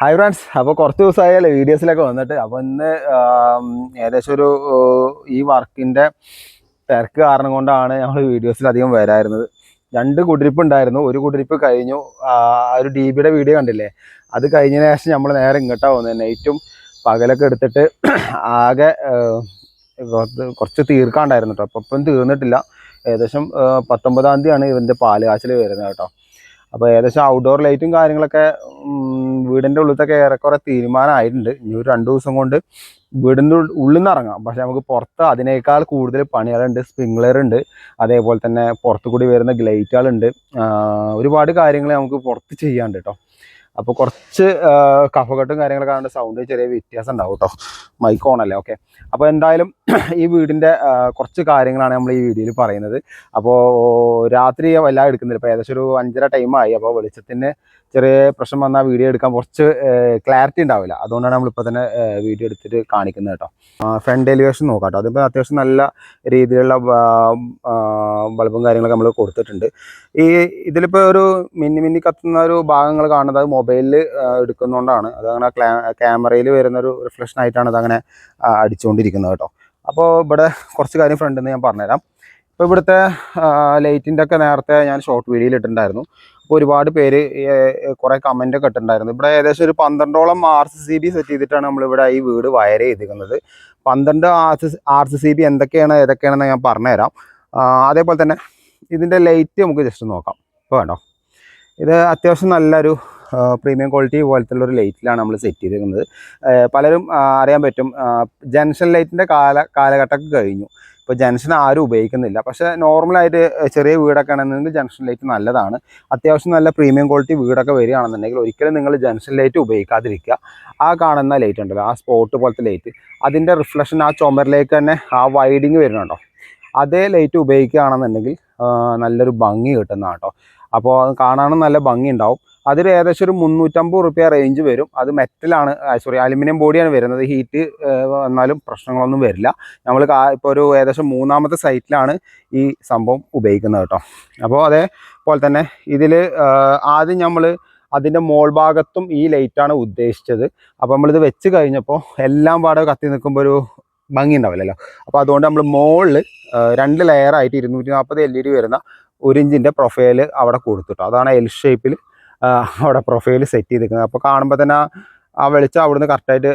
Hi friends അപ്പോൾ കുറച്ച് ദിവസമായല്ലേ വീഡിയോസിലൊക്കെ വന്നിട്ട്. അപ്പോൾ ഇന്ന് ഏകദേശം ഒരു ഈ വർക്കിന്റെ തിരക്ക് കാരണം കൊണ്ടാണ് ഞങ്ങൾ വീഡിയോസിൽ അധികം വരായിരുന്നത് രണ്ട് കുടിരിപ്പ് ഉണ്ടായിരുന്നു. ഒരു കുടിരിപ്പ് കഴിഞ്ഞു. ഒരു ഡി ബിയുടെ വീഡിയോ കണ്ടില്ലേ? അത് കഴിഞ്ഞതിന് ശേഷം നമ്മൾ നേരെ ഇങ്ങോട്ടാണ് വന്നത് നൈറ്റും പകലൊക്കെ എടുത്തിട്ട് ആകെ കുറച്ച് തീർക്കാണ്ടായിരുന്നു കേട്ടോ. അപ്പം തീർന്നിട്ടില്ല. ഏകദേശം പത്തൊമ്പതാം തീയതിയാണ് ഇതിന്റെ പാൽ കാച്ചിൽ വരുന്നത് കേട്ടോ. അപ്പോൾ ഏകദേശം ഔട്ട്ഡോർ ലൈറ്റും കാര്യങ്ങളൊക്കെ വീടിന്റെ ഉള്ളിലത്തൊക്കെ ഏറെക്കുറെ തീരുമാനമായിട്ടുണ്ട്. ഇനി ഒരു രണ്ട് ദിവസം കൊണ്ട് വീടിന്റെ ഉള്ളിൽ നിന്ന് ഇറങ്ങാം. പക്ഷെ നമുക്ക് പുറത്ത് അതിനേക്കാൾ കൂടുതൽ പണികളുണ്ട് സ്പ്രിംഗ്ലർ ഉണ്ട്. അതേപോലെ തന്നെ പുറത്തു കൂടി വരുന്ന ഗ്ലൈറ്റുകളുണ്ട് ഒരുപാട് കാര്യങ്ങൾ നമുക്ക് പുറത്ത് ചെയ്യാണ്ട് കേട്ടോ അപ്പോൾ കുറച്ച് കഫകെട്ടും കാര്യങ്ങളൊക്കെ ആയതുകൊണ്ട് സൗണ്ട് ചെറിയ വ്യത്യാസം ഉണ്ടാവും കേട്ടോ മൈക്ക് ഓൺ അല്ലേ? ഓക്കെ അപ്പോൾ എന്തായാലും ഈ വീടിന്റെ കുറച്ച് കാര്യങ്ങളാണ് നമ്മൾ ഈ വീഡിയോയിൽ പറയുന്നത്. അപ്പോൾ രാത്രി വല്ലാതെ എടുക്കുന്നില്ല. ഇപ്പോൾ ഏകദേശം ഒരു അഞ്ചര ടൈമായി അപ്പോൾ വെളിച്ചത്തിന് ചെറിയ പ്രശ്നം വന്നാൽ വീഡിയോ എടുക്കാൻ കുറച്ച് ക്ലാരിറ്റി ഉണ്ടാവില്ല. അതുകൊണ്ടാണ് നമ്മളിപ്പോൾ തന്നെ വീഡിയോ എടുത്തിട്ട് കാണിക്കുന്നത് കേട്ടോ ഫ്രണ്ട് എലിവേഷൻ നോക്കാം കേട്ടോ അതിപ്പോൾ അത്യാവശ്യം നല്ല രീതിയിലുള്ള ബൾബും കാര്യങ്ങളൊക്കെ നമ്മൾ കൊടുത്തിട്ടുണ്ട്. ഈ ഇതിലിപ്പോൾ ഒരു മിന്നി മിന്നി കത്തുന്ന ഒരു ഭാഗങ്ങൾ കാണുന്നത് അത് മൊബൈലിൽ എടുക്കുന്നതുകൊണ്ടാണ് അതങ്ങനെ ക്യാമറയിൽ വരുന്നൊരു റിഫ്ലക്ഷൻ ആയിട്ടാണ് അതങ്ങനെ അടിച്ചുകൊണ്ടിരിക്കുന്നത് കേട്ടോ. അപ്പോൾ ഇവിടെ കുറച്ച് കാര്യം ഫ്രണ്ടിൽ നിന്ന് ഞാൻ പറഞ്ഞുതരാം. ഇപ്പോൾ ഇവിടുത്തെ ലൈറ്റിന്റെ ഒക്കെ നേരത്തെ ഞാൻ ഷോർട്ട് വീഡിയോയിൽ ഇട്ടിട്ടുണ്ടായിരുന്നു. അപ്പോൾ ഒരുപാട് പേര് കുറേ കമന്റ് ഒക്കെ ഇട്ടിട്ടുണ്ടായിരുന്നു. ഇവിടെ ഏകദേശം ഒരു പന്ത്രണ്ടോളം R C C B set ചെയ്തിട്ടാണ് നമ്മളിവിടെ ഈ വീട് വയർ ചെയ്തിരിക്കുന്നത്. പന്ത്രണ്ട് R C R C C B എന്തൊക്കെയാണ് ഏതൊക്കെയാണെന്ന് ഞാൻ പറഞ്ഞുതരാം. അതേപോലെ തന്നെ ഇതിന്റെ ലൈറ്റ് നമുക്ക് ജസ്റ്റ് നോക്കാം. ഇപ്പോൾ വേണ്ടോ ഇത് അത്യാവശ്യം നല്ലൊരു പ്രീമിയം ക്വാളിറ്റി പോലത്തെ ഒരു ലൈറ്റിലാണ് നമ്മൾ സെറ്റ് ചെയ്തിരിക്കുന്നത്. പലരും അറിയാൻ പറ്റും ജംഗ്ഷൻ ലൈറ്റിന്റെ കാല കാലഘട്ടമൊക്കെ കഴിഞ്ഞു. ഇപ്പോൾ ജംഗ്ഷൻ ആരും ഉപയോഗിക്കുന്നില്ല. പക്ഷേ നോർമലായിട്ട് ചെറിയ വീടൊക്കെ ആണെന്നുണ്ടെങ്കിൽ ജംഗ്ഷൻ ലൈറ്റ് നല്ലതാണ്. അത്യാവശ്യം നല്ല പ്രീമിയം ക്വാളിറ്റി വീടൊക്കെ വരികയാണെന്നുണ്ടെങ്കിൽ ഒരിക്കലും നിങ്ങൾ ജംഗ്ഷൻ ലൈറ്റ് ഉപയോഗിക്കാതിരിക്കുക. ആ കാണുന്ന ലൈറ്റ് ഉണ്ടല്ലോ ആ സ്പോട്ട് പോലത്തെ ലൈറ്റ് അതിന്റെ റിഫ്ലക്ഷൻ ആ ചുമരിലേക്ക് തന്നെ ആ വൈഡിങ് വരുന്നുണ്ടോ? അതേ ലൈറ്റ് ഉപയോഗിക്കുകയാണെന്നുണ്ടെങ്കിൽ നല്ലൊരു ഭംഗി കിട്ടുന്നതാണ് കേട്ടോ അപ്പോൾ കാണാനും നല്ല ഭംഗി ഉണ്ടാവും. അതിൽ ഏകദേശം ഒരു മുന്നൂറ്റമ്പത് റുപ്യ റേഞ്ച് വരും. അത് മെറ്റലാണ് സോറി അലുമിനിയം ബോഡിയാണ് വരുന്നത്. ഹീറ്റ് വന്നാലും പ്രശ്നങ്ങളൊന്നും വരില്ല. നമ്മൾ ഇപ്പോൾ ഒരു ഏകദേശം മൂന്നാമത്തെ സൈറ്റിലാണ് ഈ സംഭവം ഉപയോഗിക്കുന്നത് കേട്ടോ. അപ്പോൾ അതേപോലെ തന്നെ ഇതിൽ ആദ്യം നമ്മൾ അതിന്റെ മോൾ ഭാഗത്തും ഈ ലൈറ്റാണ് ഉദ്ദേശിച്ചത്. അപ്പോൾ നമ്മളിത് വെച്ച് കഴിഞ്ഞപ്പോൾ എല്ലാം പാടെ കത്തി നിൽക്കുമ്പോൾ ഒരു ഭംഗി ഉണ്ടാവില്ലല്ലോ. അപ്പോൾ അതുകൊണ്ട് നമ്മൾ മോളിൽ രണ്ട് ലെയറായിട്ട് ഇരുന്നൂറ്റി നാൽപ്പത് എൽ ഇ ഡി വരുന്ന ഒരു ഇഞ്ചിന്റെ പ്രൊഫൈൽ അവിടെ കൊടുത്തിട്ടോ അതാണ് എൽ ഷേപ്പിൽ അവിടെ പ്രൊഫൈൽ സെറ്റ് ചെയ്തിരിക്കുന്നത്. അപ്പോൾ കാണുമ്പോൾ തന്നെ ആ- വെളിച്ചം അവിടുന്ന് കറക്റ്റായിട്ട്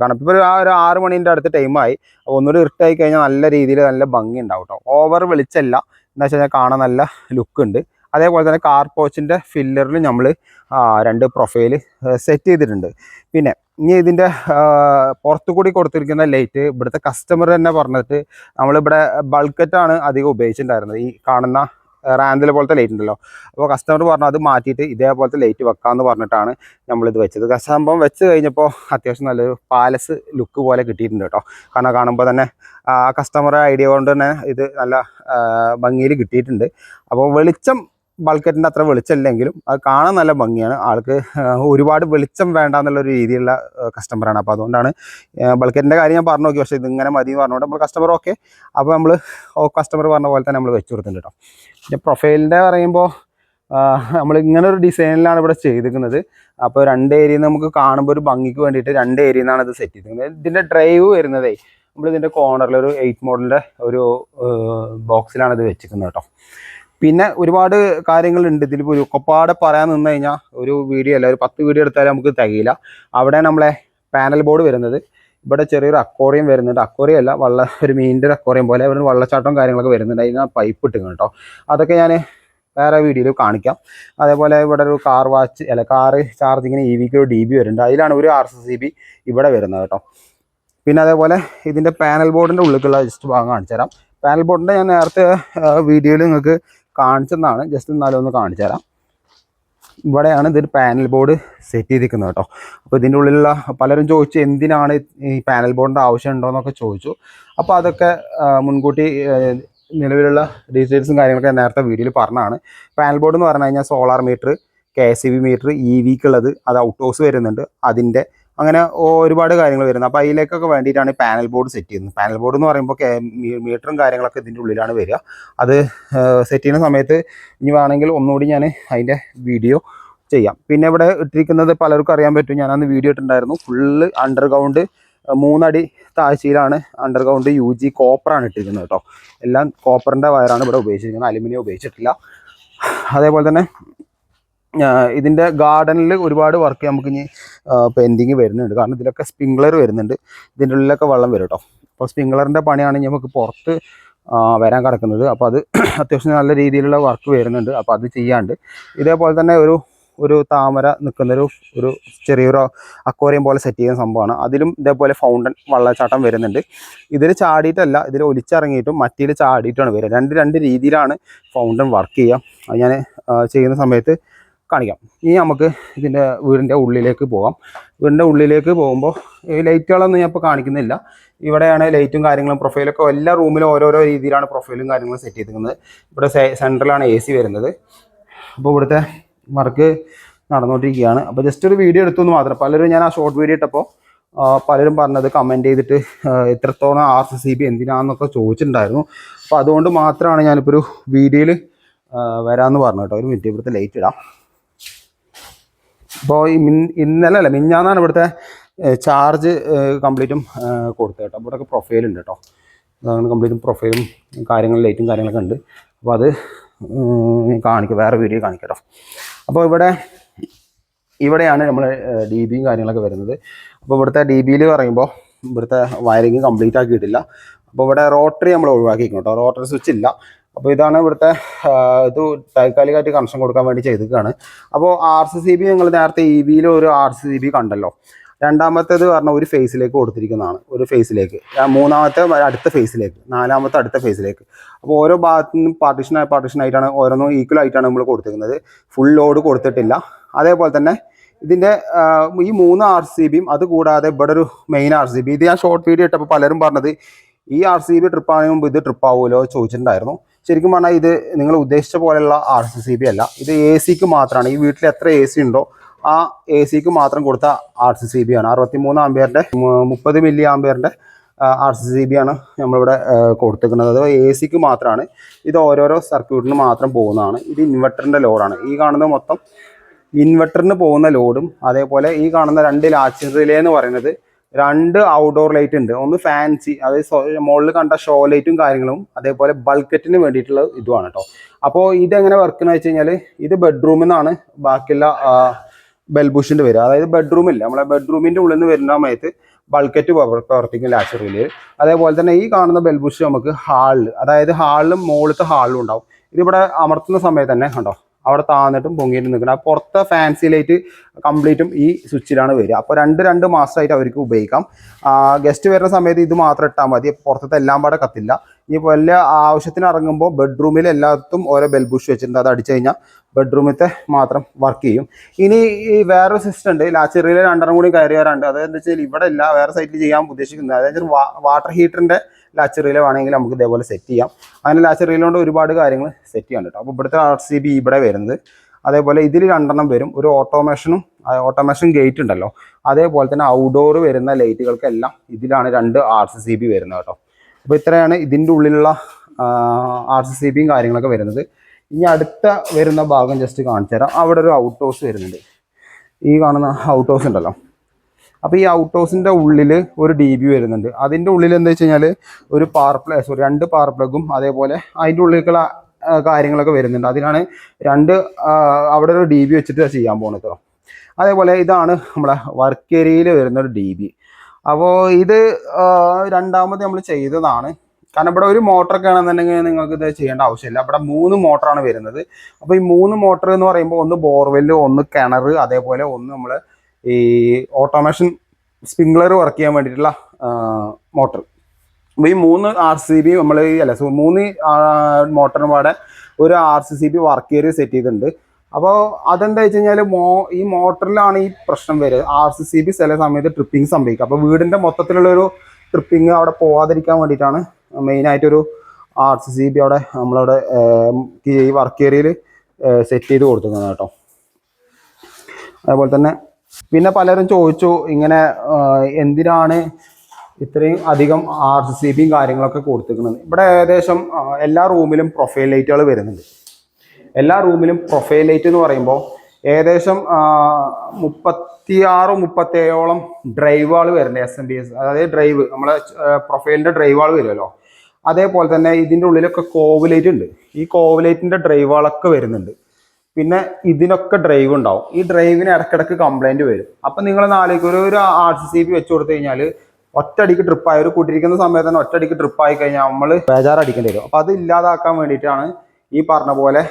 കാണാം. ഇപ്പോൾ ആ ഒരു ആറ് മണീന്റെ അടുത്ത് ടൈമായി അപ്പോൾ ഒന്നുകൂടി ഇരുട്ടായി കഴിഞ്ഞാൽ നല്ല രീതിയിൽ നല്ല ഭംഗി ഉണ്ടാവും കേട്ടോ ഓവർ വെളിച്ചമല്ല എന്താ വെച്ച് കഴിഞ്ഞാൽ കാണാൻ നല്ല ലുക്ക് ഉണ്ട്. അതേപോലെ തന്നെ കാർ പോച്ചിന്റെ ഫില്ലറിൽ നമ്മൾ രണ്ട് പ്രൊഫൈൽ സെറ്റ് ചെയ്തിട്ടുണ്ട്. പിന്നെ ഇനി ഇതിന്റെ പുറത്തു കൂടി കൊടുത്തിരിക്കുന്ന ലൈറ്റ് ഇവിടുത്തെ കസ്റ്റമർ തന്നെ പറഞ്ഞിട്ട് നമ്മളിവിടെ ബൾക്കറ്റാണ് അധികം ഉപയോഗിച്ചിട്ടുണ്ടായിരുന്നത്. ഈ കാണുന്ന റാന്തിലെ പോലത്തെ ലൈറ്റ് ഉണ്ടല്ലോ. അപ്പോൾ കസ്റ്റമർ പറഞ്ഞു അത് മാറ്റിയിട്ട് ഇതേപോലത്തെ ലൈറ്റ് വെക്കാമെന്ന് പറഞ്ഞിട്ടാണ് നമ്മളിത് വെച്ചത്. സംഭവം വെച്ച് കഴിഞ്ഞപ്പോൾ അത്യാവശ്യം നല്ലൊരു പാലസ് ലുക്ക് പോലെ കിട്ടിയിട്ടുണ്ട് കേട്ടോ. കാരണം കാണുമ്പോൾ തന്നെ ആ കസ്റ്റമറുടെ ഐഡിയ കൊണ്ട് തന്നെ ഇത് നല്ല ഭംഗിയിൽ കിട്ടിയിട്ടുണ്ട്. അപ്പോൾ വെളിച്ചം ബൾക്കറ്റിന്റെ അത്ര വെളിച്ചമില്ലെങ്കിലും അത് കാണാൻ നല്ല ഭംഗിയാണ്. ആൾക്ക് ഒരുപാട് വെളിച്ചം വേണ്ട എന്നുള്ളൊരു രീതിയിലുള്ള കസ്റ്റമറാണ് അപ്പോൾ അതുകൊണ്ടാണ് ബൾക്കറ്റിന്റെ കാര്യം ഞാൻ പറഞ്ഞു നോക്കി. പക്ഷേ ഇതിങ്ങനെ മതി എന്ന് പറഞ്ഞുകൊണ്ട് നമ്മൾ കസ്റ്റമർ ഓക്കെ അപ്പോൾ നമ്മൾ കസ്റ്റമർ പറഞ്ഞ പോലെ തന്നെ നമ്മൾ വെച്ചു കൊടുത്തിട്ടുണ്ട് കേട്ടോ. പിന്നെ പ്രൊഫൈലിന്റെ പറയുമ്പോൾ നമ്മൾ ഇങ്ങനെ ഒരു ഡിസൈനിലാണ് ഇവിടെ ചെയ്തിരിക്കുന്നത്. അപ്പോൾ രണ്ട് ഏരിയ നമുക്ക് കാണുമ്പോൾ ഒരു ഭംഗിക്ക് വേണ്ടിയിട്ട് രണ്ട് ഏരിയയിൽ നിന്നാണ് ഇത് സെറ്റ് ചെയ്തിരിക്കുന്നത്. ഇതിന്റെ ഡ്രൈവ് വരുന്നതേ നമ്മൾ ഇതിന്റെ കോർണറിൽ ഒരു എയ്റ്റ് മോഡലിന്റെ ഒരു ബോക്സിലാണ് ഇത് വെച്ചിരിക്കുന്നത് കേട്ടോ പിന്നെ ഒരുപാട് കാര്യങ്ങളുണ്ട്. ഇതിലിപ്പോൾ ഒരു ഒക്കപ്പാടെ പറയാൻ നിന്ന് കഴിഞ്ഞാൽ ഒരു വീഡിയോ അല്ല ഒരു പത്ത് വീഡിയോ എടുത്താലും നമുക്ക് തികയില്ല. അവിടെ നമ്മളെ പാനൽ ബോർഡ് വരുന്നത്. ഇവിടെ ചെറിയൊരു അക്കോറിയം വരുന്നുണ്ട്. അക്കോറിയം അല്ല വള്ള ഒരു മീനിന്റെ അക്കോറിയം പോലെ ഇവിടെ വള്ളച്ചാട്ടവും കാര്യങ്ങളൊക്കെ വരുന്നുണ്ട്. അതിന് പൈപ്പ് ഇട്ടിങ്ങനെ കേട്ടോ. അതൊക്കെ ഞാൻ വേറെ വീഡിയോയിൽ കാണിക്കാം. അതേപോലെ ഇവിടെ ഒരു കാർ വാച്ച് അല്ല കാറ് ചാർജിങ്ങിന് ഇ വിക്ക് ഒരു ഡി ബി വരുന്നുണ്ട്. അതിലാണ് ഒരു ആർ സി സി ബി ഇവിടെ വരുന്നത് കേട്ടോ. പിന്നെ അതേപോലെ ഇതിന്റെ പാനൽ ബോർഡിന്റെ ഉള്ളിലേക്കുള്ള ജസ്റ്റ് ഭാഗം കാണിച്ചു തരാം. പാനൽ ബോർഡിന്റെ ഞാൻ നേരത്തെ വീഡിയോയിൽ നിങ്ങൾക്ക് കാണിച്ചെന്നാണ്. ജസ്റ്റ് എന്നാലും ഒന്ന് കാണിച്ചു തരാം. ഇവിടെയാണ് ഇതൊരു പാനൽ ബോർഡ് സെറ്റ് ചെയ്തിരിക്കുന്നത് കേട്ടോ. അപ്പോൾ ഇതിന്റെ ഉള്ളിലുള്ള പലരും ചോദിച്ചു എന്തിനാണ് ഈ പാനൽ ബോർഡിന്റെ ആവശ്യം ഉണ്ടോ എന്നൊക്കെ ചോദിച്ചു. അപ്പോൾ അതൊക്കെ മുൻകൂട്ടി നിലവിലുള്ള ഡീറ്റെയിൽസും കാര്യങ്ങളൊക്കെ നേരത്തെ വീഡിയോയിൽ പറഞ്ഞതാണ്. പാനൽ ബോർഡ് എന്ന് പറഞ്ഞു കഴിഞ്ഞാൽ solar meter K S meter E വിക്കുള്ളത് അത് ഔട്ട് ഹൗസ് വരുന്നുണ്ട്. അതിന്റെ അങ്ങനെ ഒരുപാട് കാര്യങ്ങൾ വരുന്നത്. അപ്പോൾ അതിലേക്കൊക്കെ വേണ്ടിയിട്ടാണ് പാനൽ ബോർഡ് സെറ്റ് ചെയ്യുന്നത്. പാനൽ ബോർഡ് എന്ന് പറയുമ്പോൾ മീറ്ററും കാര്യങ്ങളൊക്കെ ഇതിന്റെ ഉള്ളിലാണ് വരിക. അത് സെറ്റ് ചെയ്യുന്ന സമയത്ത് ഇനി വേണമെങ്കിൽ ഒന്നുകൂടി ഞാൻ അതിന്റെ വീഡിയോ ചെയ്യാം. പിന്നെ ഇവിടെ ഇട്ടിരിക്കുന്നത് പലർക്കും അറിയാൻ പറ്റും. ഞാനന്ന് വീഡിയോ ഇട്ടിട്ടുണ്ടായിരുന്നു. ഫുള്ള് അണ്ടർഗ്രൗണ്ട് മൂന്നടി താഴ്ചയിലാണ് അണ്ടർഗ്രൗണ്ട് യു ജി കോപ്പറാണ് ഇട്ടിരിക്കുന്നത് കേട്ടോ. എല്ലാം കോപ്പറിന്റെ വയറാണ് ഇവിടെ ഉപയോഗിച്ചിരിക്കുന്നത്. അലുമിനിയം ഉപയോഗിച്ചിട്ടില്ല. അതേപോലെ തന്നെ ഇതിന്റെ ഗാർഡനിൽ ഒരുപാട് വർക്ക് നമുക്ക് ഇനി പെൻഡിങ് വരുന്നുണ്ട്. കാരണം ഇതിലൊക്കെ സ്പ്രിംഗ്ലർ വരുന്നുണ്ട്. ഇതിന്റെ ഉള്ളിലൊക്കെ വെള്ളം വരും കേട്ടോ അപ്പോൾ സ്പ്രിംഗ്ലറിന്റെ പണിയാണ് നമുക്ക് പുറത്ത് വരാൻ കിടക്കുന്നത്. അപ്പോൾ അത് അത്യാവശ്യം നല്ല രീതിയിലുള്ള വർക്ക് വരുന്നുണ്ട്. അപ്പോൾ അത് ചെയ്യാണ്ട്. ഇതേപോലെ തന്നെ ഒരു ഒരു താമര നിൽക്കുന്നൊരു ഒരു ചെറിയൊരു അക്വേറിയം പോലെ സെറ്റ് ചെയ്യുന്ന സംഭവമാണ്. അതിലും ഇതേപോലെ ഫൗണ്ടൻ വെള്ളച്ചാട്ടം വരുന്നുണ്ട്. ഇതിൽ ചാടിയിട്ടല്ല ഇതിൽ ഒലിച്ചിറങ്ങിയിട്ടും മറ്റേൽ ചാടിയിട്ടാണ് വരിക. രണ്ട് രണ്ട് രീതിയിലാണ് ഫൗണ്ടൻ വർക്ക് ചെയ്യുക. ഞാൻ ചെയ്യുന്ന സമയത്ത് കാണിക്കാം. ഇനി നമുക്ക് ഇതിന്റെ വീടിന്റെ ഉള്ളിലേക്ക് പോകാം. വീടിന്റെ ഉള്ളിലേക്ക് പോകുമ്പോൾ ഈ ലൈറ്റുകളൊന്നും ഞാൻ ഇപ്പോൾ കാണിക്കുന്നില്ല. ഇവിടെയാണ് ലൈറ്റും കാര്യങ്ങളും പ്രൊഫൈലൊക്കെ എല്ലാ റൂമിലും ഓരോരോ രീതിയിലാണ് പ്രൊഫൈലും കാര്യങ്ങളും സെറ്റ് ചെയ്തിരിക്കുന്നത്. ഇവിടെ സെൻട്രലാണ് എ സി വരുന്നത്. അപ്പോൾ ഇവിടുത്തെ വർക്ക് നടന്നുകൊണ്ടിരിക്കുകയാണ് അപ്പോൾ ജസ്റ്റ് ഒരു വീഡിയോ എടുത്തു എന്ന് മാത്രം. പലരും ഞാൻ ആ ഷോർട്ട് വീഡിയോ ഇട്ടപ്പോൾ പലരും പറഞ്ഞത് കമന്റ് ചെയ്തിട്ട് എത്രത്തോളം ആർ സി സി ബി എന്തിനാണെന്നൊക്കെ ചോദിച്ചിട്ടുണ്ടായിരുന്നു. അപ്പോൾ അതുകൊണ്ട് മാത്രമാണ് ഞാനിപ്പോൾ ഒരു വീഡിയോയിൽ വരാമെന്ന് പറഞ്ഞു കേട്ടോ. ഒരു മിനിറ്റ് ഇവിടുത്തെ ലൈറ്റ് ഇടാം. അപ്പോൾ ഈ മിൻ ഇന്നലെ അല്ല മിഞ്ഞാന്നാണ് ഇവിടുത്തെ ചാർജ് കംപ്ലീറ്റും കൊടുത്തത് കേട്ടോ. ഇവിടെയൊക്കെ പ്രൊഫൈൽ ഉണ്ട് കേട്ടോ. അതാണ് കംപ്ലീറ്റും പ്രൊഫൈലും കാര്യങ്ങളും ലൈറ്റും കാര്യങ്ങളൊക്കെ ഉണ്ട്. അപ്പോൾ അത് കാണിക്കും. വേറെ വീഡിയോ കാണിക്കാം കേട്ടോ. അപ്പോൾ ഇവിടെ ഇവിടെയാണ് നമ്മൾ ഡി ബിയും കാര്യങ്ങളൊക്കെ വരുന്നത്. അപ്പോൾ ഇവിടുത്തെ ഡി ബിയിൽ പറയുമ്പോൾ ഇവിടുത്തെ വയറിങ് കംപ്ലീറ്റ് ആക്കിയിട്ടില്ല. അപ്പോൾ ഇവിടെ റോട്ടറി നമ്മൾ ഒഴിവാക്കിയിരിക്കും കേട്ടോ. റോട്ടറി സ്വിച്ച് ഇല്ല. അപ്പോൾ ഇതാണ് ഇവിടുത്തെ ഇത് താൽക്കാലികമായിട്ട് കണക്ഷൻ കൊടുക്കാൻ വേണ്ടി ചെയ്തിരിക്കുകയാണ്. അപ്പോൾ ആർ സി സി ബി നിങ്ങൾ നേരത്തെ ഇ വിയിൽ ഒരു ആർ സി സി ബി കണ്ടല്ലോ. രണ്ടാമത്തേത് പറഞ്ഞാൽ ഒരു ഫേസിലേക്ക് കൊടുത്തിരിക്കുന്നതാണ് ഒരു ഫേസിലേക്ക്. മൂന്നാമത്തെ അടുത്ത ഫേസിലേക്ക് നാലാമത്തെ അടുത്ത ഫേസിലേക്ക്. അപ്പോൾ ഓരോ ഭാഗത്തു നിന്നും പാർട്ടീഷൻ പാർട്ടീഷൻ ആയിട്ടാണ് ഓരോന്നും ഈക്വൽ ആയിട്ടാണ് നമ്മൾ കൊടുത്തിരിക്കുന്നത്. ഫുൾ ലോഡ് കൊടുത്തിട്ടില്ല. അതേപോലെ തന്നെ ഇതിന്റെ ഈ മൂന്ന് ആർ സി ബിയും അത് കൂടാതെ ഇവിടെ ഒരു മെയിൻ ആർ സി ബി. ഇത് ഞാൻ ഷോർട്ട് വീഡിയോ ഇട്ടപ്പോൾ പലരും പറഞ്ഞത് ഈ ആർ സി ബി ട്രിപ്പ് ആണെങ്കിൽ മുമ്പ് ഇത് ട്രിപ്പ് ആവുമല്ലോ ചോദിച്ചിട്ടുണ്ടായിരുന്നു. ശരിക്കും പറഞ്ഞാൽ ഇത് നിങ്ങൾ ഉദ്ദേശിച്ച പോലെയുള്ള ആർ സി സി ബി അല്ല. ഇത് എ സിക്ക് മാത്രമാണ് ഈ വീട്ടിൽ എത്ര എ സി ഉണ്ടോ ആ എ സിക്ക് മാത്രം കൊടുത്ത ആർ സി സി ബി ആണ്. അറുപത്തി മൂന്ന് ആംബിയറിന്റെ മുപ്പത് മില്ലി ആംബിയറിന്റെ ആർ സി സി ബി ആണ് നമ്മളിവിടെ കൊടുത്തിരിക്കുന്നത്. അത് എ സിക്ക് മാത്രമാണ് ഇത് ഓരോരോ സർക്യൂട്ടിന് മാത്രം പോകുന്നതാണ്. ഇത് ഇൻവെർട്ടറിന്റെ ലോഡാണ്. ഈ കാണുന്നത് മൊത്തം ഇൻവെർട്ടറിന് പോകുന്ന ലോഡും അതേപോലെ ഈ കാണുന്ന രണ്ട് ലാച്ചിൻ റിലേ എന്ന് പറയുന്നത് രണ്ട് ഔട്ട്ഡോർ ലൈറ്റ് ഉണ്ട്. ഒന്ന് ഫാൻസി അതായത് മുകളിൽ കണ്ട ഷോ ലൈറ്റും കാര്യങ്ങളും അതേപോലെ ബൾക്കറ്റിന് വേണ്ടിയിട്ടുള്ള ഇതുമാണ് കേട്ടോ അപ്പോൾ ഇതെങ്ങനെ വർക്ക് എന്ന് വെച്ച് കഴിഞ്ഞാൽ ഇത് ബെഡ്റൂമിൽ നിന്നാണ് ബാക്കിയുള്ള ബെൽബുഷിന്റെ വരിക. അതായത് ബെഡ്റൂമില്ല നമ്മളെ ബെഡ്റൂമിന്റെ ഉള്ളിൽ നിന്ന് വരുന്ന സമയത്ത് ബൾക്കറ്റ് പ്രവർത്തിക്കും ലാച്ചറിയിൽ അതേപോലെ തന്നെ ഈ കാണുന്ന ബെൽബുഷ് നമുക്ക് ഹാളിൽ അതായത് ഹാളിലും മുകളിലത്തെ ഹാളിലും ഉണ്ടാവും. ഇതിവിടെ അമർത്തുന്ന സമയത്ത് തന്നെ കണ്ടോ? അവിടെ താന്നിട്ടും പൊങ്ങിയിട്ട് നിൽക്കണം. ആ പുറത്തെ ഫാൻസി ലൈറ്റ് കംപ്ലീറ്റും ഈ സ്വിച്ചിലാണ് വരിക. അപ്പോൾ രണ്ട് രണ്ട് മാസമായിട്ട് അവർക്ക് ഉപയോഗിക്കാം. ഗസ്റ്റ് വരുന്ന സമയത്ത് ഇത് മാത്രം ഇട്ടാൽ മതി. പുറത്തത്തെ എല്ലാം പാടെ കത്തില്ല. ഇനി വലിയ ആവശ്യത്തിന് ഇറങ്ങുമ്പോൾ ബെഡ്റൂമിൽ എല്ലാത്തും ഓരോ ബെൽബുഷ് വെച്ചിട്ടുണ്ട്. അത് അടിച്ചു കഴിഞ്ഞാൽ ബെഡ്റൂമിലത്തെ മാത്രം വർക്ക് ചെയ്യും. ഇനി ഈ വേറൊരു സിസ്റ്റം ഉണ്ട്. ലാച്ചറിയിൽ രണ്ടെണ്ണം കൂടി കയറി വരാണ്ട് അതെന്താ വെച്ചാൽ ഇവിടെ ഇല്ല വേറെ സൈറ്റിൽ ചെയ്യാൻ ഉദ്ദേശിക്കുന്നത് അതായത് വാട്ടർ ഹീറ്ററിന്റെ ലാച്ചറിയിൽ വേണമെങ്കിൽ നമുക്ക് ഇതേപോലെ സെറ്റ് ചെയ്യാം. അങ്ങനെ ലാച്ചറിയിലുകൊണ്ട് ഒരുപാട് കാര്യങ്ങൾ സെറ്റ് ചെയ്യാൻ കേട്ടോ അപ്പോൾ ഇവിടുത്തെ ആർ സി ബി ഇവിടെ വരുന്നത്. അതേപോലെ ഇതിൽ രണ്ടെണ്ണം വരും. ഒരു ഓട്ടോമേഷനും ഓട്ടോമേഷൻ ഗേറ്റ് ഉണ്ടല്ലോ. അതേപോലെ തന്നെ ഔട്ട്ഡോർ വരുന്ന ലൈറ്റുകൾക്കെല്ലാം ഇതിലാണ് രണ്ട് ആർ സി സി ബി വരുന്നത് കേട്ടോ അപ്പോൾ ഇത്രയാണ് ഇതിന്റെ ഉള്ളിലുള്ള ആർ സി സി ബിയും കാര്യങ്ങളൊക്കെ വരുന്നത്. ഇനി അടുത്ത വരുന്ന ഭാഗം ജസ്റ്റ് കാണിച്ചു തരാം. അവിടെ ഒരു ഔട്ട് ഹൗസ് വരുന്നുണ്ട്. ഈ കാണുന്ന ഔട്ട് ഹൗസ് ഉണ്ടല്ലോ. അപ്പോൾ ഈ ഔട്ട് ഹൗസിന്റെ ഉള്ളിൽ ഒരു ഡി ബി വരുന്നുണ്ട്. അതിന്റെ ഉള്ളിൽ എന്താ വെച്ച് കഴിഞ്ഞാൽ ഒരു പവർ പ്ലേ സോറി രണ്ട് പവർ പ്ലഗും അതേപോലെ അതിന്റെ ഉള്ളിലേക്കുള്ള കാര്യങ്ങളൊക്കെ വരുന്നുണ്ട്. അതിനാണ് രണ്ട് അവിടെ ഒരു ഡി ബി വെച്ചിട്ട് ചെയ്യാൻ പോകുന്നത് അതേപോലെ ഇതാണ് നമ്മളെ വർക്ക് ഏരിയയിൽ വരുന്ന ഒരു ഡി ബി അപ്പോൾ ഇത് രണ്ടാമത് നമ്മൾ ചെയ്തതാണ് കാരണം ഇവിടെ ഒരു മോട്ടറൊക്കെ ആണെന്നുണ്ടെങ്കിൽ നിങ്ങൾക്ക് ഇത് ചെയ്യേണ്ട ആവശ്യമില്ല. ഇവിടെ മൂന്ന് മോട്ടറാണ് വരുന്നത്. അപ്പോൾ ഈ മൂന്ന് മോട്ടർ എന്ന് പറയുമ്പോൾ ഒന്ന് ബോർവെല്ല് ഒന്ന് കിണർ അതേപോലെ ഒന്ന് നമ്മൾ ഈ ഓട്ടോമേഷൻ സ്പ്രിംഗ്ലർ വർക്ക് ചെയ്യാൻ വേണ്ടിയിട്ടുള്ള മോട്ടർ. അപ്പോൾ ഈ മൂന്ന് ആർ സി ബി നമ്മൾ അല്ല മൂന്ന് മോട്ടറിന് പാടെ ഒരു R C C B work area set ചെയ്തിട്ടുണ്ട്. അപ്പോൾ അതെന്താ വെച്ച് കഴിഞ്ഞാൽ മോ ഈ മോട്ടറിലാണ് ഈ പ്രശ്നം വരുന്നത് ആർ സി സി ബി ചില സമയത്ത് ട്രിപ്പിംഗ് സംഭവിക്കുക. അപ്പോൾ വീടിന്റെ മൊത്തത്തിലുള്ളൊരു ട്രിപ്പിംഗ് അവിടെ പോവാതിരിക്കാൻ വേണ്ടിയിട്ടാണ് മെയിനായിട്ടൊരു ആർ സി സി ബി അവിടെ നമ്മളവിടെ ഈ വർക്ക് ഏരിയയിൽ സെറ്റ് ചെയ്ത് കൊടുക്കുന്നത് കേട്ടോ. അതുപോലെ തന്നെ പിന്നെ പലരും ചോദിച്ചു ഇങ്ങനെ എന്തിനാണ് ഇത്രയും അധികം ആർ സി സി ബിയും കാര്യങ്ങളൊക്കെ കൊടുത്തിരിക്കുന്നത്? ഇവിടെ ഏകദേശം എല്ലാ റൂമിലും പ്രൊഫൈൽ ലൈറ്റുകൾ വരുന്നുണ്ട്. എല്ലാ റൂമിലും പ്രൊഫൈൽ ലൈറ്റ് എന്ന് പറയുമ്പോൾ ഏകദേശം മുപ്പത്തിയാറ് മുപ്പത്തേഴോളം ആൾ വരുന്നുണ്ട് എസ് എം ബി എസ് അതായത് ഡ്രൈവ് നമ്മളെ പ്രൊഫൈലിന്റെ ആൾ വരുമല്ലോ അതേപോലെ തന്നെ ഇതിന്റെ ഉള്ളിലൊക്കെ കോവുലേറ്റ് ഉണ്ട്. ഈ കോവുലേറ്റിന്റെ ഡ്രൈവുകളൊക്കെ വരുന്നുണ്ട്. പിന്നെ ഇതിനൊക്കെ ഡ്രൈവ് ഉണ്ടാവും. ഈ ഡ്രൈവിന് ഇടക്കിടക്ക് കംപ്ലൈന്റ് വരും. അപ്പം നിങ്ങൾ നാലേക്ക് ഒരു ഒരു ആർ സി സി ബി വെച്ച് കൊടുത്തു കഴിഞ്ഞാൽ ഒറ്റയടിക്ക് ട്രിപ്പായി ഒരു കൂട്ടിരിക്കുന്ന സമയത്ത് തന്നെ ഒറ്റയടിക്ക് ട്രിപ്പായി കഴിഞ്ഞാൽ നമ്മൾ ബേജാറടിക്കേണ്ടി വരും. അപ്പം അത് ഇല്ലാതാക്കാൻ വേണ്ടിയിട്ടാണ് ഈ പറഞ്ഞ പോലെ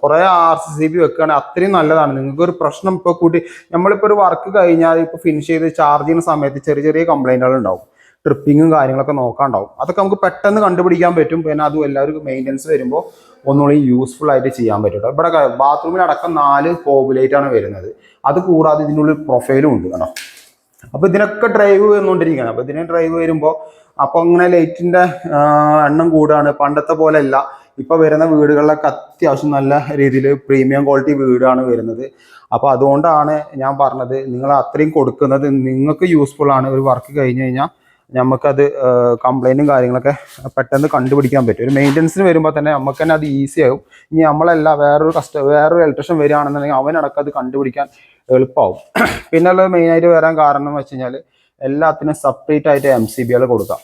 കുറേ ആർ സി സി ബി വെക്കുകയാണെങ്കിൽ അത്രയും നല്ലതാണ്. നിങ്ങൾക്ക് ഒരു പ്രശ്നം ഇപ്പോൾ കൂട്ടി നമ്മളിപ്പോൾ ഒരു വർക്ക് കഴിഞ്ഞാൽ ഇപ്പോൾ ഫിനിഷ് ചെയ്ത് ചാർജ് ചെയ്യുന്ന സമയത്ത് ചെറിയ ചെറിയ കംപ്ലൈന്റുകൾ ഉണ്ടാവും. ട്രിപ്പിങ്ങും കാര്യങ്ങളൊക്കെ നോക്കാണ്ടാവും. അതൊക്കെ നമുക്ക് പെട്ടെന്ന് കണ്ടുപിടിക്കാൻ പറ്റും. പിന്നെ അതും എല്ലാവർക്കും മെയിന്റനൻസ് വരുമ്പോൾ ഒന്നുകൂടി യൂസ്ഫുൾ ആയിട്ട് ചെയ്യാൻ പറ്റും ഇവിടെ ബാത്റൂമിലടക്കം നാല് കോബുലേറ്റ് ആണ് വരുന്നത്. അത് കൂടാതെ ഇതിനുള്ളിൽ പ്രൊഫൈലും ഉണ്ട് കേട്ടോ. അപ്പോൾ ഇതിനൊക്കെ ഡ്രൈവ് വന്നുകൊണ്ടിരിക്കുകയാണ്. അപ്പോൾ ഇതിനെ ഡ്രൈവ് വരുമ്പോൾ അപ്പോൾ അങ്ങനെ ലൈറ്റിന്റെ എണ്ണം കൂടുകയാണ്. പണ്ടത്തെ പോലെ അല്ല. ഇപ്പോൾ വരുന്ന വീടുകളിലൊക്കെ അത്യാവശ്യം നല്ല രീതിയിൽ പ്രീമിയം ക്വാളിറ്റി വീടാണ് വരുന്നത്. അപ്പോൾ അതുകൊണ്ടാണ് ഞാൻ പറഞ്ഞത് നിങ്ങൾ അത്രയും കൊടുക്കുന്നത് നിങ്ങൾക്ക് യൂസ്ഫുൾ ആണ്. ഒരു വർക്ക് കഴിഞ്ഞ് കഴിഞ്ഞാൽ നമുക്കത് കംപ്ലൈന്റും കാര്യങ്ങളൊക്കെ പെട്ടെന്ന് കണ്ടുപിടിക്കാൻ പറ്റും. ഒരു മെയിന്റനൻസിന് വരുമ്പോൾ തന്നെ നമുക്ക് തന്നെ അത് ഈസി ആകും ഇനി നമ്മളല്ല വേറൊരു കസ്റ്റ വേറൊരു ഇലക്ട്രീഷ്യൻ വരികയാണെന്നുണ്ടെങ്കിൽ അവനടക്കം അത് കണ്ടുപിടിക്കാൻ എളുപ്പമാവും പിന്നെ ഉള്ളത് മെയിനായിട്ട് വരാൻ കാരണം എന്ന് വെച്ച് കഴിഞ്ഞാൽ എല്ലാത്തിനും സെപ്പറേറ്റ് ആയിട്ട് എം സി ബികൾ കൊടുക്കാം.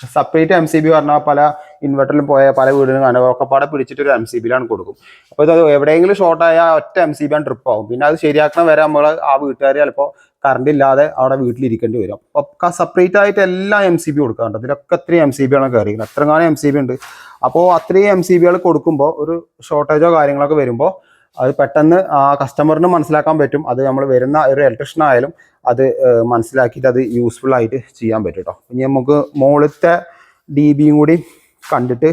സെപ്പറേറ്റ് എം സി ബി പറഞ്ഞാൽ പല ഇൻവെർട്ടറിലും പോയ പല വീടിനും കാണുക ഒക്കെപ്പാടെ പിടിച്ചിട്ട് ഒരു എം സി ബിയിലാണ് കൊടുക്കും. അപ്പോൾ ഇത് എവിടെയെങ്കിലും ഷോർട്ട് ആയാൽ ഒറ്റ എം സി ബി ആണ് ട്രിപ്പ് ആവും. പിന്നെ അത് ശരിയാക്കണ വരെ നമ്മൾ ആ വീട്ടുകാർ ചിലപ്പോൾ കറണ്ട് ഇല്ലാതെ അവിടെ വീട്ടിലിരിക്കേണ്ടി വരും. അപ്പോൾ സെപ്പറേറ്റ് ആയിട്ട് എല്ലാ എം സി ബി കൊടുക്കാറുണ്ട്. ഇതിലൊക്കെ അത്രയും എം സി ബി ആണ് കയറിയിരിക്കുന്നത് എത്രങ്ങാനും എം സി ബി ഉണ്ട്. അപ്പോൾ അത്രയും എം സി ബികൾ കൊടുക്കുമ്പോൾ ഒരു ഷോർട്ടേജോ കാര്യങ്ങളൊക്കെ വരുമ്പോൾ അത് പെട്ടെന്ന് ആ കസ്റ്റമറിന് മനസ്സിലാക്കാൻ പറ്റും. അത് നമ്മൾ വരുന്ന ഒരു ഇലക്ട്രീഷ്യൻ ആയാലും അത് മനസ്സിലാക്കിയിട്ട് അത് യൂസ്ഫുൾ ആയിട്ട് ചെയ്യാൻ പറ്റും കേട്ടോ ഇനി നമുക്ക് മുകളിലത്തെ ഡി ബിയും കൂടി കണ്ടിട്ട്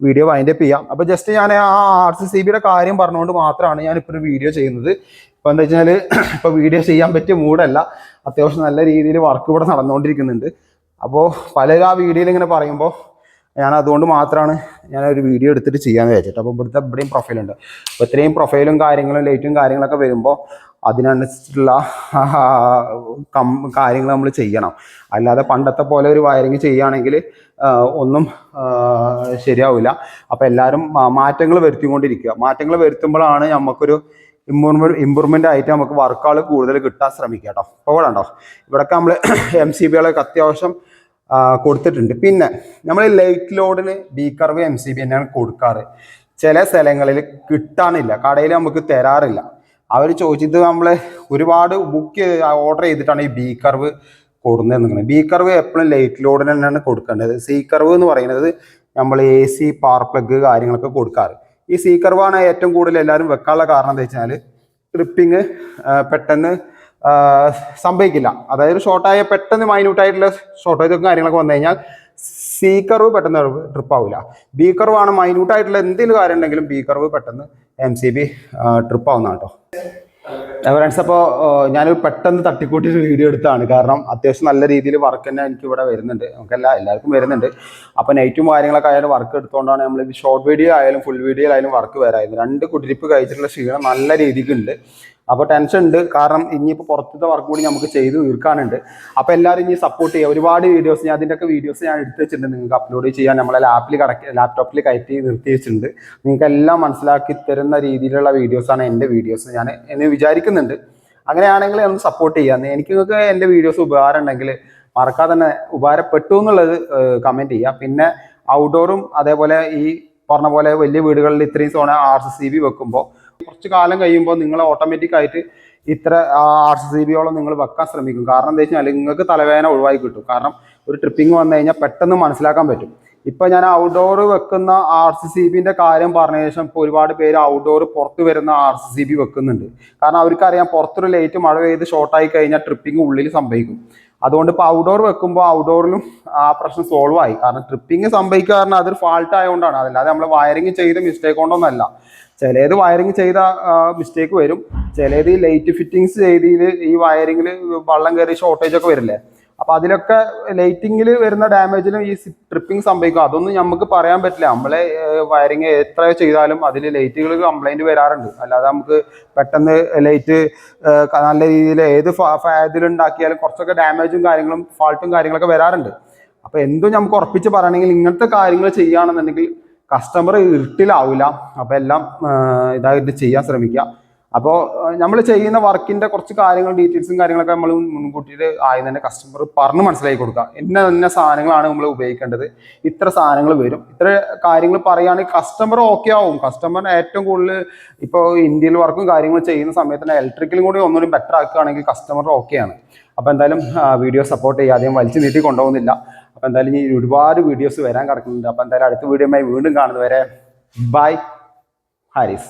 വീഡിയോ വൈൻഡ് അപ്പ് ചെയ്യാം. അപ്പോൾ ജസ്റ്റ് ഞാൻ ആ ആർ സി സി ബിയുടെ കാര്യം പറഞ്ഞുകൊണ്ട് മാത്രമാണ് ഞാൻ ഒരു വീഡിയോ ചെയ്യുന്നത്. ഇപ്പോൾ എന്താ വെച്ചാൽ ഇപ്പോൾ വീഡിയോ ചെയ്യാൻ പറ്റിയ മൂടല്ല അത്യാവശ്യം നല്ല രീതിയിൽ വർക്ക് ഇവിടെ നടന്നുകൊണ്ടിരിക്കുന്നുണ്ട് അപ്പോൾ പലരും ആ വീഡിയോയിൽ ഇങ്ങനെ പറയുമ്പോൾ ഞാൻ അതുകൊണ്ട് മാത്രമാണ് ഞാൻ ഒരു വീഡിയോ എടുത്തിട്ട് ചെയ്യാന്ന് വെച്ചിട്ട് അപ്പോൾ ഇവിടുത്തെ ഇവിടെയും പ്രൊഫൈലുണ്ട് അപ്പോൾ ഇത്രയും പ്രൊഫൈലും കാര്യങ്ങളും ലൈറ്റും കാര്യങ്ങളൊക്കെ വരുമ്പോൾ അതിനനുസരിച്ചിട്ടുള്ള കം കാര്യങ്ങൾ നമ്മൾ ചെയ്യണം. അല്ലാതെ പണ്ടത്തെ പോലെ ഒരു വയറിങ് ചെയ്യുകയാണെങ്കിൽ ഒന്നും ശരിയാവില്ല. അപ്പോൾ എല്ലാവരും മാറ്റങ്ങൾ വരുത്തിക്കൊണ്ടിരിക്കുക. മാറ്റങ്ങൾ വരുത്തുമ്പോഴാണ് നമുക്കൊരു ഇമ്പ്രൂവ്മെന്റ് ഇമ്പ്രൂവ്മെന്റ് ആയിട്ട് നമുക്ക് വർക്കുകൾ കൂടുതൽ കിട്ടാൻ ശ്രമിക്കാം കേട്ടോ ഇപ്പോൾ ഇവിടെ ഉണ്ടോ? ഇവിടെയൊക്കെ നമ്മൾ എം സി ബികളൊക്കെ അത്യാവശ്യം കൊടുത്തിട്ടുണ്ട്. പിന്നെ നമ്മൾ ലൈറ്റ് ലോഡിന് B curve M C B തന്നെയാണ് കൊടുക്കാറ്. ചില സ്ഥലങ്ങളിൽ കിട്ടാനില്ല. കടയിൽ നമുക്ക് തരാറില്ല. അവർ ചോദിച്ചത് നമ്മൾ ഒരുപാട് ബുക്ക് ഓർഡർ ചെയ്തിട്ടാണ് ഈ ബി കർവ് കൊടുക്കുന്നത് ബി കർവ് എപ്പോഴും ലൈറ്റ് ലോഡിന് തന്നെയാണ് കൊടുക്കേണ്ടത്. സി കർവ് എന്ന് പറയുന്നത് നമ്മൾ എ സി പവർ പ്ലഗ് കാര്യങ്ങളൊക്കെ കൊടുക്കാറ്. ഈ സി കർവാണ് ഏറ്റവും കൂടുതൽ എല്ലാവരും വെക്കാനുള്ള കാരണം എന്താ വെച്ചാൽ ട്രിപ്പിങ് പെട്ടെന്ന് സംഭവിക്കില്ല. അതായത് ഷോർട്ടായ പെട്ടെന്ന് മൈന്യൂട്ടായിട്ടുള്ള ഷോർട്ടേജും കാര്യങ്ങളൊക്കെ വന്നു കഴിഞ്ഞാൽ സി കർവ് പെട്ടെന്ന് ട്രിപ്പ് ആവില്ല ബി ആണ് മൈന്യൂട്ട് ആയിട്ടുള്ള എന്തെങ്കിലും കാര്യം ഉണ്ടെങ്കിലും ബി കർവ് പെട്ടെന്ന് എം സി ബി ട്രിപ്പ് ആവുന്നതാണ് കേട്ടോ ഫ്രണ്ട്സ് അപ്പോൾ ഞാനൊരു പെട്ടെന്ന് തട്ടിക്കൂട്ടി ഒരു വീഡിയോ എടുത്താണ് കാരണം അത്യാവശ്യം നല്ല രീതിയിൽ വർക്ക് തന്നെ എനിക്ക് ഇവിടെ വരുന്നുണ്ട്. നമുക്കല്ല എല്ലാവർക്കും വരുന്നുണ്ട്. അപ്പോൾ നൈറ്റും കാര്യങ്ങളൊക്കെ ആയാലും വർക്ക് എടുത്തുകൊണ്ടാണ് നമ്മൾ ഷോർട്ട് വീഡിയോ ആയാലും ഫുൾ വീഡിയോ ആയാലും വർക്ക് വരായിരുന്നു രണ്ട് കുടിരിപ്പ് കഴിച്ചിട്ടുള്ള ക്ഷീണം നല്ല രീതിക്ക് ഉണ്ട് അപ്പോൾ ടെൻഷൻ ഉണ്ട്. കാരണം ഇനിയിപ്പോൾ പുറത്തത്തെ വർക്ക് കൂടി നമുക്ക് ചെയ്ത് തീർക്കാനുണ്ട്. അപ്പോൾ എല്ലാവരും ഇനി സപ്പോർട്ട് ചെയ്യുക. ഒരുപാട് വീഡിയോസ് ഞാൻ അതിന്റെയൊക്കെ വീഡിയോസ് ഞാൻ എടുത്ത് വെച്ചിട്ടുണ്ട്. നിങ്ങൾക്ക് അപ്ലോഡ് ചെയ്യാൻ. നമ്മളെ ലാപ്പിൽ കടക്കി ലാപ്ടോപ്പിൽ കയറ്റി നിർത്തി വെച്ചിട്ടുണ്ട്. നിങ്ങൾക്ക് എല്ലാം മനസ്സിലാക്കി തരുന്ന രീതിയിലുള്ള വീഡിയോസാണ് എന്റെ വീഡിയോസ് ഞാൻ എന്ന് വിചാരിക്കുന്നുണ്ട്. അങ്ങനെയാണെങ്കിൽ ഒന്ന് സപ്പോർട്ട് ചെയ്യാം എനിക്ക് നിങ്ങൾക്ക് എന്റെ വീഡിയോസ് ഉപകാരം ഉണ്ടെങ്കിൽ മറക്കാതെ തന്നെ ഉപകാരപ്പെട്ടു എന്നുള്ളത് കമന്റ് ചെയ്യുക. പിന്നെ ഔട്ട്ഡോറും അതേപോലെ ഈ പറഞ്ഞ പോലെ വലിയ വീടുകളിൽ ഇത്രയും സോണ ആർ സി ബി വെക്കുമ്പോൾ കുറച്ച് കാലം കഴിയുമ്പോൾ നിങ്ങൾ ഓട്ടോമാറ്റിക് ആയിട്ട് ഇത്ര ആർ സി ബിയോളം നിങ്ങൾ വെക്കാൻ ശ്രമിക്കും. കാരണം എന്താ വെച്ചാൽ നിങ്ങൾക്ക് തലവേദന ഒഴിവായി കിട്ടും. കാരണം ഒരു ട്രിപ്പിംഗ് വന്നു കഴിഞ്ഞാൽ പെട്ടെന്ന് മനസ്സിലാക്കാൻ പറ്റും. ഇപ്പൊ ഞാൻ ഔട്ട്ഡോർ വെക്കുന്ന ആർ സി സി ബിന്റെ കാര്യം പറഞ്ഞ ശേഷം ഇപ്പൊ ഒരുപാട് പേര് ഔട്ട്ഡോർ പുറത്ത് വരുന്ന ആർ സി സി ബി വെക്കുന്നുണ്ട്. കാരണം അവർക്കറിയാം പുറത്തൊരു ലൈറ്റ് മഴ പെയ്ത് ഷോർട്ടായി കഴിഞ്ഞാൽ ട്രിപ്പിംഗ് ഉള്ളിൽ സംഭവിക്കും. അതുകൊണ്ട് ഇപ്പോൾ ഔട്ട്ഡോർ വെക്കുമ്പോൾ ഔട്ട്ഡോറിലും ആ പ്രശ്നം സോൾവ് ആയി. കാരണം ട്രിപ്പിംഗ് സംഭവിക്കുക കാരണം അതൊരു ഫാൾട്ട് ആയതുകൊണ്ടാണ് അതല്ലാതെ നമ്മൾ വയറിങ് ചെയ്ത് മിസ്റ്റേക്ക് കൊണ്ടൊന്നല്ല. ചിലത് വയറിങ് ചെയ്ത മിസ്റ്റേക്ക് വരും. ചിലത് ഈ ലൈറ്റ് ഫിറ്റിങ്സ് ചെയ്തതിൽ ഈ വയറിങ്ങിൽ വള്ളം കയറി ഷോർട്ടേജ് ഒക്കെ വരില്ലേ? അപ്പൊ അതിലൊക്കെ ലൈറ്റിങ്ങിൽ വരുന്ന ഡാമേജിലും ഈ ട്രിപ്പിംഗ് സംഭവിക്കും. അതൊന്നും നമുക്ക് പറയാൻ പറ്റില്ല. നമ്മളെ വയറിങ് എത്ര ചെയ്താലും അതിൽ ലൈറ്റുകൾ കംപ്ലൈന്റ് വരാറുണ്ട്. അല്ലാതെ നമുക്ക് പെട്ടെന്ന് ലൈറ്റ് നല്ല രീതിയിൽ ഏത് ഇതിലുണ്ടാക്കിയാലും കുറച്ചൊക്കെ ഡാമേജും കാര്യങ്ങളും ഫാൾട്ടും കാര്യങ്ങളൊക്കെ വരാറുണ്ട്. അപ്പൊ എന്തും നമുക്ക് ഉറപ്പിച്ച് പറയണമെങ്കിൽ ഇങ്ങനത്തെ കാര്യങ്ങൾ ചെയ്യുകയാണെന്നുണ്ടെങ്കിൽ കസ്റ്റമർ ഇരുട്ടിലാവില്ല അപ്പൊ എല്ലാം ഇതായിട്ട് ചെയ്യാൻ ശ്രമിക്കുക അപ്പോൾ നമ്മൾ ചെയ്യുന്ന വർക്കിന്റെ കുറച്ച് കാര്യങ്ങൾ ഡീറ്റെയിൽസും കാര്യങ്ങളൊക്കെ നമ്മൾ മുൻകൂട്ടിയിട്ട് ആയി തന്നെ കസ്റ്റമർ പറഞ്ഞ് മനസ്സിലാക്കി കൊടുക്കുക ഇന്ന ഇന്ന സാധനങ്ങളാണ് നമ്മൾ ഉപയോഗിക്കേണ്ടത്. ഇത്ര സാധനങ്ങൾ വരും. ഇത്ര കാര്യങ്ങൾ പറയുകയാണെങ്കിൽ കസ്റ്റമർ ഓക്കെ ആവും. കസ്റ്റമറിന് ഏറ്റവും കൂടുതൽ ഇപ്പോൾ ഇന്ത്യയിൽ വർക്കും കാര്യങ്ങളും ചെയ്യുന്ന സമയത്ത് തന്നെ ഇലക്ട്രിക്കലും കൂടി ഒന്നുകൂടി ബെറ്റർ ആക്കുകയാണെങ്കിൽ കസ്റ്റമർ ഓക്കെയാണ് അപ്പോൾ എന്തായാലും വീഡിയോ സപ്പോർട്ട് ചെയ്യാതെയും വലിച്ചു നീട്ടി കൊണ്ടുപോകുന്നില്ല. അപ്പോൾ എന്തായാലും ഇനി ഒരുപാട് വീഡിയോസ് വരാൻ കിടക്കുന്നുണ്ട്. അപ്പോൾ എന്തായാലും അടുത്ത വീഡിയോയുമായി വീണ്ടും കാണുന്നവരെ ബൈ ഹാരിസ്.